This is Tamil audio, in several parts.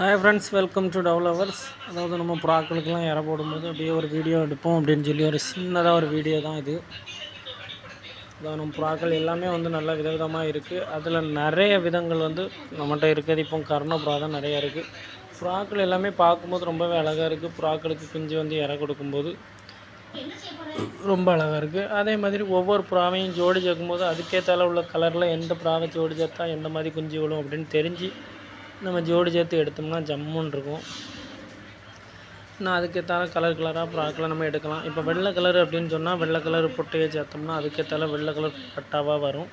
Hi friends welcome to developers அதாவது நம்ம புறாக்களுக்கெல்லாம் இற போடும்போது அப்படியே ஒரு வீடியோ எடுப்போம் அப்படின்னு சொல்லி ஒரு சின்னதாக ஒரு வீடியோ தான் இது. அதாவது நம்ம புறாக்கள் எல்லாமே வந்து நல்ல விதவிதமாக இருக்குது அதில் நிறைய விதங்கள் வந்து நம்மகிட்ட இருக்குது. இப்போ கர்ண புறா தான் நிறையா இருக்குது புறாக்கள் எல்லாமே பார்க்கும்போது ரொம்பவே அழகாக இருக்குது புறாக்களுக்கு குஞ்சு வந்து இற கொடுக்கும்போது ரொம்ப அழகாக இருக்குது அதே மாதிரி ஒவ்வொரு புறாவையும் ஜோடி சேர்க்கும்போது அதுக்கேற்றால உள்ள கலரில் எந்த புறாவை ஜோடி சேர்த்தா எந்த மாதிரி குஞ்சு விழும் அப்படின்னு தெரிஞ்சு நம்ம ஜோடி சேர்த்து எடுத்தோம்னா ஜம்முன்னு இருக்கும். நான் அதுக்கேற்றால கலர் கலராக ப்ராக்கில் நம்ம எடுக்கலாம். இப்போ வெள்ளை கலர் அப்படின்னு சொன்னால் வெள்ளை கலர் பொட்டையை சேர்த்தோம்னா அதுக்கேற்றால வெள்ளை கலர் பட்டாவாக வரும்.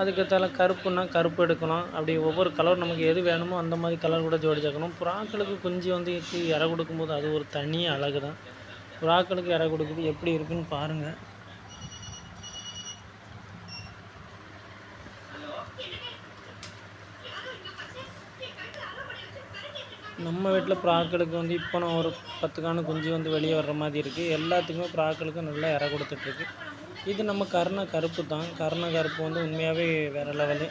அதுக்கேற்றால கருப்புனா கருப்பு எடுக்கலாம். அப்படி ஒவ்வொரு கலர் நமக்கு எது வேணுமோ அந்த மாதிரி கலர் கூட ஜோடி சேர்க்கணும். புறாக்களுக்கு குஞ்சு வந்து இற கொடுக்கும்போது அது ஒரு தனி அழகு தான் புறாக்களுக்கு இற கொடுக்குது எப்படி இருக்குன்னு பாருங்கள் நம்ம வீட்டில் ப்ராக்களுக்கு வந்து இப்போ நான் ஒரு பத்து காணு குஞ்சு வந்து வெளியே வர்ற மாதிரி இருக்குது எல்லாத்துக்குமே ப்ராக்களுக்கும் நல்லா இற கொடுத்துட்ருக்கு இது நம்ம கருணை கருப்பு தான். கருணை கருப்பு வந்து உண்மையாகவே வேறு லெவலு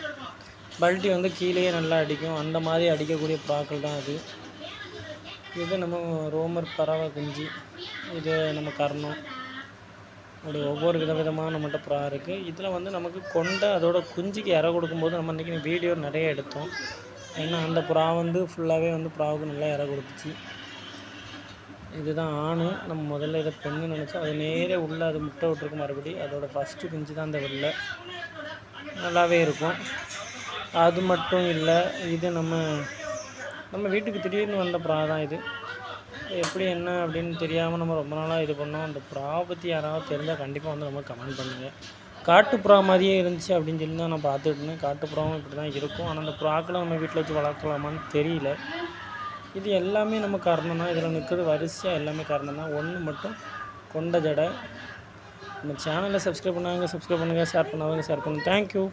பல்ட்டி வந்து கீழேயே நல்லா அடிக்கும். அந்த மாதிரி அடிக்கக்கூடிய ப்ராக்கள் தான் அது. இது நம்ம ரோமர் பறவை குஞ்சு. இது நம்ம கர்ணம். அப்படி ஒவ்வொரு வித விதமாக நம்மகிட்ட ப்ரா இருக்குது இதில் வந்து நமக்கு கொண்ட அதோட குஞ்சுக்கு இற கொடுக்கும்போது நம்ம இன்றைக்கி வீடியோ நிறைய எடுத்தோம். ஏன்னா அந்த புறா வந்து ஃபுல்லாகவே வந்து புறாவுக்கு நல்லா இற கொடுத்துச்சு. இதுதான் ஆணு. நம்ம முதல்ல இதை பெண்ணு நினச்சோம். அது நேரே உள்ளே அது முட்டை விட்டுருக்கு மறுபடி. அதோடய ஃபஸ்ட்டு குஞ்சு தான் அந்த வெளில. நல்லாவே இருக்கும். அது மட்டும் இல்லை இது நம்ம நம்ம வீட்டுக்கு திடீர்னு வந்த புறா தான் இது. எப்படி என்ன அப்படின்னு தெரியாமல் நம்ம ரொம்ப நாளாக இது பண்ணோம். அந்த புறாவை பற்றி யாராவது தெரிஞ்சால் கண்டிப்பாக வந்து நம்ம கமெண்ட் பண்ணுங்கள் காட்டுப்புறா மாதிரியே இருந்துச்சு அப்படின்னு சொல்லி தான் நான் பார்த்துட்டு இருந்தேன். காட்டுப்புறாவும் இப்படி தான் இருக்கும். ஆனால் அந்த புறாக்களை நம்ம வீட்டில் வச்சு வளர்க்கலாமான்னு தெரியல. இது எல்லாமே நம்ம காரணம் தான். இதில் நிற்கிறது வரிசையாக எல்லாமே காரணம் தான். ஒன்று மட்டும் கொண்ட ஜடை. நம்ம சேனலை சப்ஸ்கிரைப் பண்ணாங்க சப்ஸ்கிரைப் பண்ணுங்கள் ஷேர் பண்ணாதவங்க ஷேர் பண்ணுங்கள் தேங்க்யூ